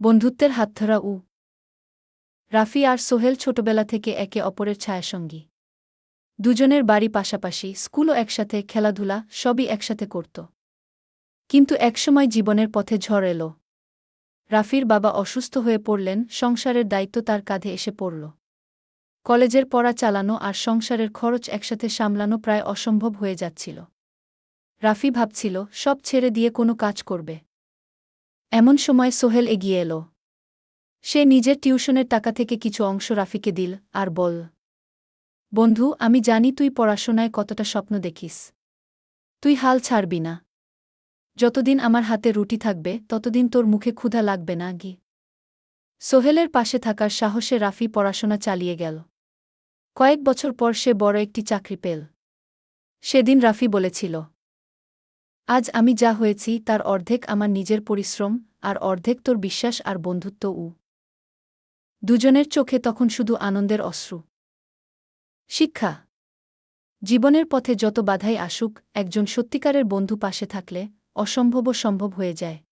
বন্ধুত্বের হাতধরা উ। রাফি আর সোহেল ছোটবেলা থেকে একে অপরের ছায়াসঙ্গী। দুজনের বাড়ি পাশাপাশি স্কুলও একসাথে, খেলাধুলা সবই একসাথে করত। কিন্তু একসময় জীবনের পথে ঝড় এলো। রাফির বাবা অসুস্থ হয়ে পড়লেন, সংসারের দায়িত্ব তার কাঁধে এসে পড়ল। কলেজের পড়া চালানো আর সংসারের খরচ একসাথে সামলানো প্রায় অসম্ভব হয়ে যাচ্ছিল। রাফি ভাবছিল, সব ছেড়ে দিয়ে কোনো কাজ করবে। এমন সময় সোহেল এগিয়ে এলো। সে নিজের টিউশনের টাকা থেকে কিছু অংশ রাফিকে দিল আর বল বন্ধু, আমি জানি তুই পড়াশোনায় কতটা স্বপ্ন দেখিস। তুই হাল ছাড়বি না। যতদিন আমার হাতে রুটি থাকবে, ততদিন তোর মুখে ক্ষুধা লাগবে না, গি সোহেলের পাশে থাকার সাহসে রাফি পড়াশোনা চালিয়ে গেল। কয়েক বছর পর সে বড় একটি চাকরি পেল। সেদিন রাফি বলেছিল আজ আমি যা হয়েছি তার অর্ধেক আমার নিজের পরিশ্রম, আর অর্ধেক তোর বিশ্বাস আর বন্ধুত্ব উ। দুজনের চোখে তখন শুধু আনন্দের অশ্রু। শিক্ষা। জীবনের পথে যত বাধাই আসুক, একজন সত্যিকারের বন্ধু পাশে থাকলে অসম্ভব সম্ভব হয়ে যায়।